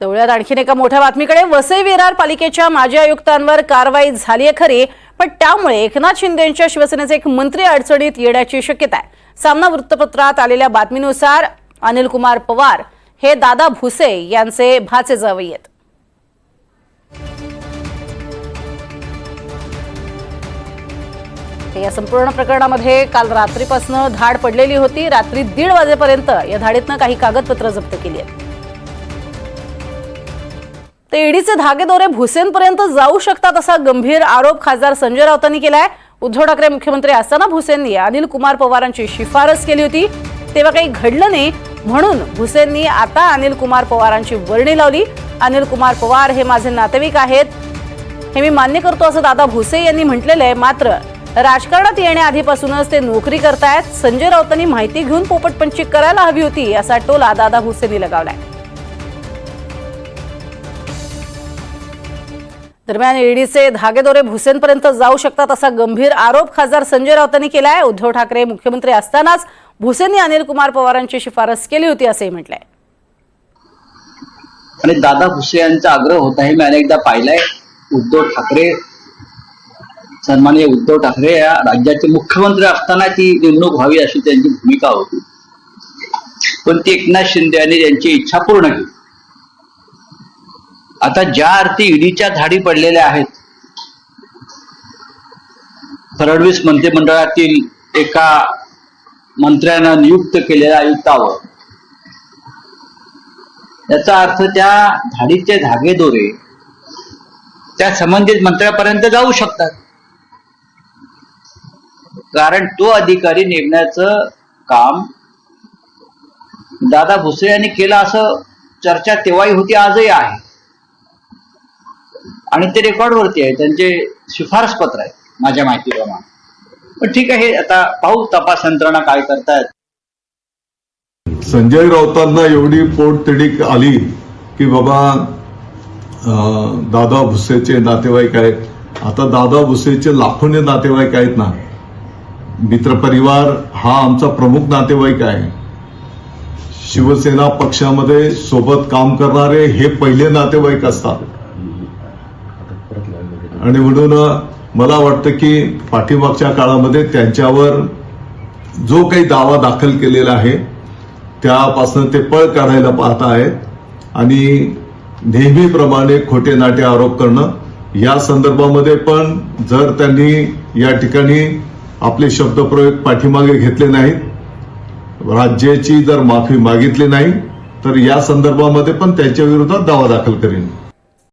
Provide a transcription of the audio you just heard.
तेवढ्यात आणखीन एका मोठ्या बातमीकडे. वसई विरार पालिकेच्या माजी आयुक्तांवर कारवाई झाली आहे खरी पण त्यामुळे एकनाथ शिंदेच्या शिवसेनेचे एक मंत्री अडचणीत येण्याची शक्यता आहे. सामना वृत्तपत्रात आलेल्या बातमीनुसार अनिल कुमार पवार हे दादा भुसे यांचे भाचे जावई आहेत. या संपूर्ण प्रकरणामध्ये काल रात्रीपासून धाड पडलेली होती. रात्री दीड वाजेपर्यंत या धाडीतनं काही कागदपत्र जप्त केली आहेत. ते ईडीचे धागेदोरे भुसेंपर्यंत जाऊ शकतात असा गंभीर आरोप खासदार संजय राऊतांनी केलाय. उद्धव ठाकरे मुख्यमंत्री असताना भुसेंनी अनिल कुमार पवारांची शिफारस केली होती. तेव्हा काही घडलं नाही म्हणून भुसेंनी आता अनिल कुमार पवारांची वर्णी लावली. अनिल कुमार पवार हे माझे नातेवाईक आहेत. हे मी मान्य करतो असं दादा भुसे यांनी म्हटलेलं आहे. मात्र राजकारणात येण्याआधीपासूनच ते नोकरी करतायत. संजय राऊतांनी माहिती घेऊन पोपटपंची करायला हवी होती असा टोला दादा भुसेंनी लगावलाय. दरम्यान ईडीचे धागेदोरे भुसेंपर्यंत जाऊ शकतात असा गंभीर आरोप खासदार संजय राऊतांनी आहे उद्धव ठाकरे मुख्यमंत्री असतानाच भुसेंनी अनिल कुमार पवारांची शिफारस केली होती असंही म्हटलंय. आणि दादा भुसे यांचा आग्रह होता हे मी अनेकदा पाहिलाय. उद्धव ठाकरे सन्माननीय उद्धव ठाकरे या राज्याचे मुख्यमंत्री असताना ती निवडणूक व्हावी अशी त्यांची भूमिका होती. पण ती एकनाथ शिंदे यांनी त्यांची इच्छा पूर्ण केली. आता ज्या अर्थी ईडीच्या धाडी पडलेल्या आहेत फडणवीस मंत्रिमंडळातील एका मंत्र्यानं नियुक्त केलेल्या आयुक्तावर याचा अर्थ त्या धाडीचे धागेदोरे त्या संबंधित मंत्र्यापर्यंत जाऊ शकतात. कारण तो अधिकारी नेमण्याचं काम दादा भुसे यांनी केलं असं चर्चा तेव्हाही होती आजही आहे. आणि ते रेकॉर्डवरती आहे. त्यांचे शिफारस पत्र आहे माझ्या माहितीप्रमाणे. पण ठीक आहे आता पाहू तपास यंत्रणा काय करतायत. संजय राऊतांना एवढी पोटतिडीक आली की बाबा अं, दादा भुसेचे नातेवाईक आहेत. आता दादा भुसेचे लाखोने नातेवाईक आहेत ना. मित्रपरिवार हा आमचा प्रमुख नातेवाईक आहे. शिवसेना पक्षामध्ये सोबत काम करणारे हे पहिले नातेवाईक असतात. आणि म्हणून मला वाटतं की पाठीमागच्या काळामध्ये त्यांच्यावर जो काही दावा दाखल केलेला आहे त्यापासून ते पळ काढायला पाहत आहेत. आणि नेहमीप्रमाणे खोटे नाटे आरोप करणं या संदर्भामध्ये पण जर त्यांनी या ठिकाणी आपले शब्दप्रयोग पाठीमागे घेतले नाहीत राज्याची जर माफी मागितली नाही तर या संदर्भामध्ये पण त्यांच्या विरोधात दावा दाखल करेन.